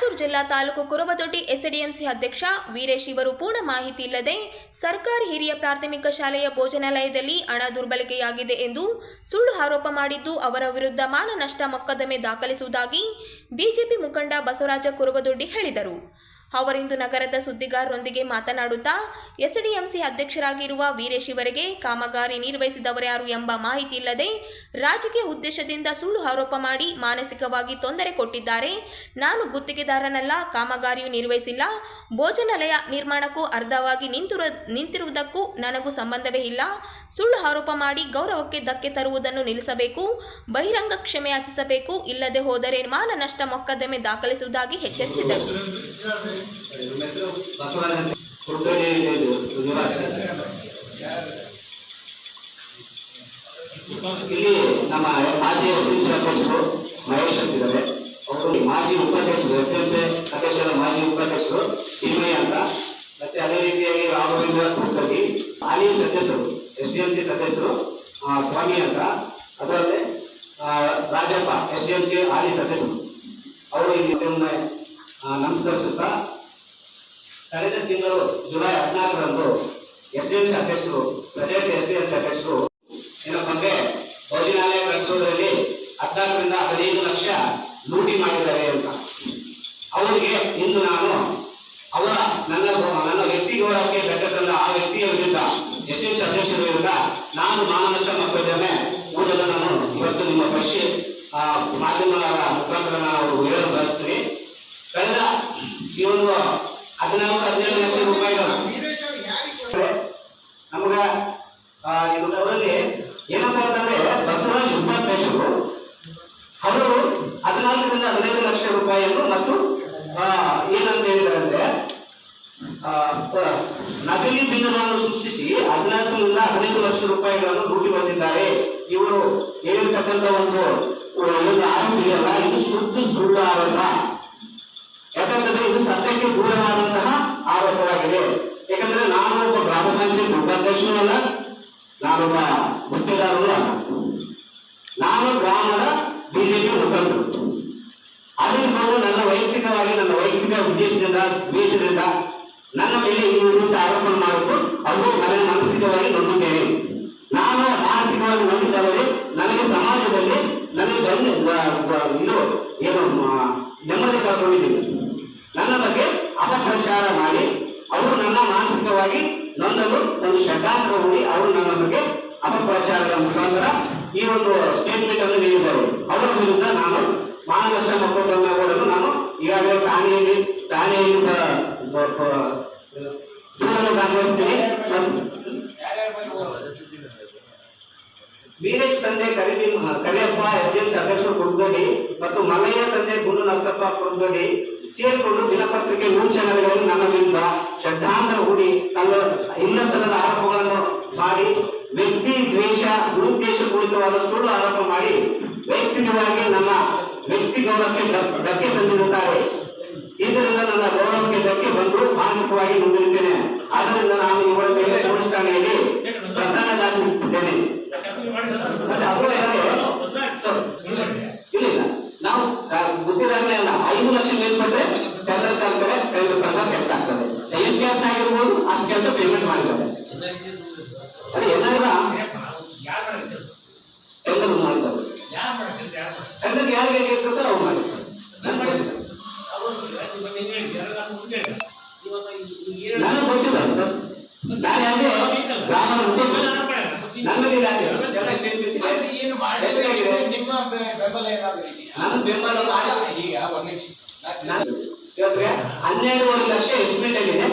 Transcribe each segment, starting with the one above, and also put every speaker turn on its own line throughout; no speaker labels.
ರಾಯಚೂರು ಜಿಲ್ಲಾ ತಾಲೂಕು ಕುರುಬದೊಡ್ಡಿ ಎಸ್ಡಿಎಂಸಿ ಅಧ್ಯಕ್ಷ ವೀರೇಶ್ ಇವರು ಪೂರ್ಣ ಮಾಹಿತಿ ಇಲ್ಲದೆ ಸರ್ಕಾರಿ ಹಿರಿಯ ಪ್ರಾಥಮಿಕ ಶಾಲೆಯ ಭೋಜನಾಲಯದಲ್ಲಿ ಹಣ ದುರ್ಬಳಕೆಯಾಗಿದೆ ಎಂದು ಸುಳ್ಳು ಆರೋಪ ಮಾಡಿದ್ದು ಅವರ ವಿರುದ್ಧ ಮಾನನಷ್ಟ ಮೊಕದ್ದಮೆ ದಾಖಲಿಸುವುದಾಗಿ ಬಿಜೆಪಿ ಮುಖಂಡ ಬಸವರಾಜ ಕುರುಬದೊಡ್ಡಿ ಹೇಳಿದರು. ಅವರಿಂದು ನಗರದ ಸುದ್ದಿಗಾರರೊಂದಿಗೆ ಮಾತನಾಡುತ್ತಾ ಎಸ್ಡಿಎಂಸಿ ಅಧ್ಯಕ್ಷರಾಗಿರುವ ವೀರೇಶ್ ಇವರಿಗೆ ಕಾಮಗಾರಿ ನಿರ್ವಹಿಸಿದವರ್ಯಾರು ಎಂಬ ಮಾಹಿತಿ ಇಲ್ಲದೆ ರಾಜಕೀಯ ಉದ್ದೇಶದಿಂದ ಸುಳ್ಳು ಆರೋಪ ಮಾಡಿ ಮಾನಸಿಕವಾಗಿ ತೊಂದರೆ ಕೊಟ್ಟಿದ್ದಾರೆ. ನಾನು ಗುತ್ತಿಗೆದಾರನಲ್ಲ, ಕಾಮಗಾರಿಯು ನಿರ್ವಹಿಸಿಲ್ಲ. ಭೋಜನಾಲಯ ನಿರ್ಮಾಣಕ್ಕೂ ಅರ್ಧವಾಗಿ ನಿಂತಿರು, ನಿಂತಿರುವುದಕ್ಕೂ ನನಗೂ ಸಂಬಂಧವೇ ಇಲ್ಲ. ಸುಳ್ಳು ಆರೋಪ ಮಾಡಿ ಗೌರವಕ್ಕೆ ಧಕ್ಕೆ ತರುವುದನ್ನು ನಿಲ್ಲಿಸಬೇಕು, ಬಹಿರಂಗ ಕ್ಷಮೆ ಯಾಚಿಸಬೇಕು, ಇಲ್ಲದೆ ಹೋದರೆ ಮಾನನಷ್ಟ ಮೊಕದ್ದಮೆ ದಾಖಲಿಸುವುದಾಗಿ ಎಚ್ಚರಿಸಿದರು.
ಇಲ್ಲಿ ನಮ್ಮ ಮಾಜಿ ಎಸ್ಡಿಎಂಸಿ ಅಧ್ಯಕ್ಷರು ಮಹೇಶ್ ಅಂತಿದ್ದಾರೆ. ಅವರು ಮಾಜಿ ಉಪಾಧ್ಯಕ್ಷರು ಸಿ ಅಧ್ಯಕ್ಷರ ಮಾಜಿ ಉಪಾಧ್ಯಕ್ಷರು ಭೀಮಯ್ಯ ಅಂತ. ಮತ್ತೆ ಅದೇ ರೀತಿಯಾಗಿ ರಾಘವೇಂದ್ರ ಕುಲಕರ್ಣಿ ಹಾಲಿ ಸದಸ್ಯರು ಎಸ್ಡಿಎಂಸಿ ಸದಸ್ಯರು ಆ, ಸ್ವಾಮಿ ಅಂತ. ಅದಲ್ಲದೆ ಆ, ಎಂ ಸಿ ಹಾಲಿ ಸದಸ್ಯರು. ಅವರು ಇಲ್ಲಿ ನಮಸ್ಕರಿಸುತ್ತಾ ಕಳೆದ ತಿಂಗಳು ಜುಲೈ ಹದಿನಾಲ್ಕರಂದು ಎಸ್ ಡಿ ಎಂ ಅಧ್ಯಕ್ಷರು ಪ್ರೆಸಿಡೆಂಟ್ ಎಸ್ ಡಿ ಎಂ ಅಧ್ಯಕ್ಷರು ಏನಪ್ಪ ಅಂದ್ರೆ ಭೋಜನಾಲಯ ಕಳಿಸೋದ್ರಲ್ಲಿ ಹದಿನಾಲ್ಕರಿಂದ ಹದಿನೈದು ಲಕ್ಷ ಲೂಟಿ ಮಾಡಿದ್ದಾರೆ ಅಂತ. ಅವರಿಗೆ ಇಂದು ನಾನು ಅವರ, ನನ್ನ ನನ್ನ ವ್ಯಕ್ತಿ ಗೌರವಕ್ಕೆ ಬೆಟ್ಟದಲ್ಲ ಆ ವ್ಯಕ್ತಿಯ ವಿರುದ್ಧ ಎಸ್ ಡಿ ಎಂ ಅಧ್ಯಕ್ಷರ ವಿರುದ್ಧ ನಾನು ಮಾನನಷ್ಟ ಮೊಕದ್ದಮೆ ಕೂಡಲು ನಾನು ಇವತ್ತು ನಿಮ್ಮ ಪಶ್ಚಿ ಮಾಧ್ಯಮಗಳ ಮುಖಾಂತರ ನಾನು ಹೇಳಲು ಬಯಸ್ತೀನಿ ಕಳೆದ ಈ ಒಂದು ಹದಿನೈದು ಲಕ್ಷ ರೂಪಾಯಿಗಳು ನಮಗ ಇದು ಅವರಲ್ಲಿ ಏನಪ್ಪಾ ಅಂತಂದ್ರೆ ಬಸವರಾಜ್ ಉಪಾಧ್ಯಕ್ಷರು ಅವರು ಹದಿನಾಲ್ಕರಿಂದ ಹದಿನೈದು ಲಕ್ಷ ರೂಪಾಯಿಯನ್ನು ಮತ್ತು ಏನಂತ ಹೇಳಿದಾರೆ ನಕಲಿ ಬಿಲ್ಲುಗಳನ್ನು ಸೃಷ್ಟಿಸಿ ಹದಿನಾಲ್ಕರಿಂದ ಹದಿನೈದು ಲಕ್ಷ ರೂಪಾಯಿಗಳನ್ನು ಲೂಟಿ ಬಂದಿದ್ದಾರೆ ಇವರು ಹೇಳಿರ್ತಕ್ಕಂಥ ಒಂದು ಒಂದು ಆರೋಪ ಇದು ಶುದ್ಧ ಸುಳ್ಳು ಆರೋಪ. ಯಾಕಂತಂದ್ರೆ ಇದು ಸತ್ಯಕ್ಕೆ ದೂರವಾದಂತಹ ಆರೋಪವಾಗಿದೆ ಯಾಕಂದ್ರೆ ನಾನು ಒಬ್ಬ ಗ್ರಾಮ ಪಂಚಾಯತ್ ಉಪಾಧ್ಯಕ್ಷನೂ ಅಲ್ಲ ನಾನೊಬ್ಬ ಗುತ್ತಿಗೆದಾರನೂ ಅಲ್ಲ. ನಾನು ಗ್ರಾಮದ ಬಿಜೆಪಿ ಮುಖಂಡರು ಅದನ್ನು ನನ್ನ ವೈಯಕ್ತಿಕವಾಗಿ, ನನ್ನ ವೈಯಕ್ತಿಕ ಉದ್ದೇಶದಿಂದ, ದ್ವೇಷದಿಂದ ನನ್ನ ಮೇಲೆ ಈ ವಿರುದ್ಧ ಆರೋಪ ಮಾಡಿದ್ದು ಅದು ನನ್ನ ಮಾನಸಿಕವಾಗಿ ನಂಬುತ್ತೇನೆ. ನಾನು ಮಾನಸಿಕವಾಗಿ ನೊಂದಿದ್ದವರೆ ನನಗೆ ಸಮಾಜದಲ್ಲಿ ನನಗೆ ಇದು ಏನು ಆ, ನೆಮ್ಮದಿ ಕಳ್ಕೊಂಡಿದ್ದೀನಿ ನನ್ನ ಬಗ್ಗೆ ಅಪಪ್ರಚಾರ ಮಾಡಿ ಅವರು ಮಾನಸಿಕವಾಗಿ ನೊಂದಲು ಒಂದು ಷಡ್ಡಾಂತರ ಹೂಡಿ ಅವರು ಬಗ್ಗೆ ಅಪಪ್ರಚಾರದ ಮುಖಾಂತರ ಈ ಒಂದು ಸ್ಟೇಟ್ಮೆಂಟ್ ಅನ್ನು ನೀಡಿದರು. ಅವರ ವಿರುದ್ಧ ನಾನು ಮಾನನಷ್ಟ ಮೊಕದ್ದಮೆ ಹೂಡಲು ನಾನು ಈಗಾಗಲೇ ಠಾಣೆಯಲ್ಲಿ ಠಾಣೆಯಲ್ಲಿ ದೂರನ್ನು ವೀರೇಶ್ ತಂದೆ ಕರಿಬಿ ಎಸ್ ಅಧ್ಯಕ್ಷರು ಕುರುದೋಡಿ ಮತ್ತು ಮಲಯ್ಯ ತಂದೆ ಗುಂಡು ನರಸಪ್ಪ ಕುರುದೋಡಿ ಸೇರಿಕೊಂಡು ದಿನಪತ್ರಿಕೆ ನ್ಯೂಸ್ ಚಾನೆಲ್ಗಳಲ್ಲಿ ನನ್ನ ವಿರುದ್ಧ ಷಡ್ಡಾಂತರ ಹೂಡಿ ತನ್ನ ಇಲ್ಲಸಲ್ಲದ ಆರೋಪಗಳನ್ನು ಮಾಡಿ ವ್ಯಕ್ತಿ ದ್ವೇಷ ದುರುದ್ದೇಶ ಪೂರಿತವಾದ ಸುಳ್ಳು ಆರೋಪ ಮಾಡಿ ವೈಯಕ್ತಿಕವಾಗಿ ನನ್ನ ವ್ಯಕ್ತಿ ಗೌರವಕ್ಕೆ ಧಕ್ಕೆ ತಂದಿರುತ್ತಾರೆ. ಇದರಿಂದ ನನ್ನ ಗೌರವಕ್ಕೆ ಧಕ್ಕೆ ಬಂದು ಮಾನಸಿಕವಾಗಿ ಮುಂದಿರುತ್ತೇನೆ ಆದ್ದರಿಂದ ನಾನು ಇವರ ಮೇಲೆ ಪೊಲೀಸ್ ಠಾಣೆಯಲ್ಲಿ ಪ್ರಕರಣ ದಾಖಲಿಸುತ್ತಿದ್ದೇನೆ ಇಲ್ಲ ಇಲ್ಲ ನಾವು ಗುತ್ತಿದಾರನೇ ಅಲ್ಲ, ಐದು ಲಕ್ಷ ಮೇಲ್ಪಟ್ಟರೆ ಟೆಂಡರ್ ತರ್ತಾರೆ ಟೆಂಡರ್ ಪ್ರಕಾರ ಕೆಲಸ ಆಗ್ತದೆ. ಎಷ್ಟು ಕೆಲಸ ಆಗಿರ್ಬೋದು, ಅಷ್ಟು ಕೆಲಸ ಪೇಮೆಂಟ್ ಮಾಡಿದ್ದಾರೆ. ಅದೇ ಟೆಂಡರ್ ಮಾಡಿದ್ದಾರೆ. ಟೆಂಡರ್ ಯಾರಿಗೆ ಇರ್ತದೆ ಸರ್, ಅವ್ರು ಮಾಡಿದ್ದಾರೆ. ನನಗೆ ಗೊತ್ತಿಲ್ಲ ಸರ್. ನಾನು ಯಾಕೆ ಗ್ರಾಮದ ಇದೆ.
ಏನು ನಿಮ್ಮ ಬೆಂಬಲ ಏನಾದ್ರು
ಬೆಂಬಲ
ಈಗ ಒಂದು ನಿಮಿಷ
ಲಕ್ಷ ಎಸ್ಟಿಮೇಟ್ ಆಗಿದೆ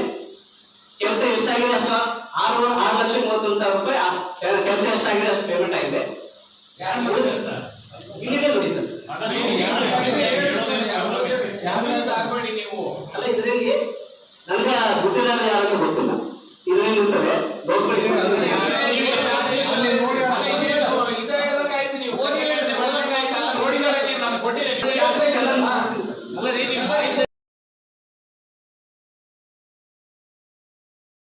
ಕೆಲಸ ಎಷ್ಟಾಗಿದೆ ಅಷ್ಟು ಆರು ಆರು ಲಕ್ಷ ಮೂವತ್ತೊಂದು ಸಾವಿರ ರೂಪಾಯಿ ಕೆಲಸ ಎಷ್ಟಾಗಿದೆ ಅಷ್ಟು ಪೇಮೆಂಟ್ ಆಗಿದೆ? ಇಲ್ಲಿದೆ ನೋಡಿ ಸರ್
ಆಗ್ಬೇಡಿ ನೀವು
ಅಲ್ಲ, ಇದರಲ್ಲಿ ನನಗೆ ಗುತ್ತಿದಾರ ಯಾರು ಗೊತ್ತಿಲ್ಲ Let any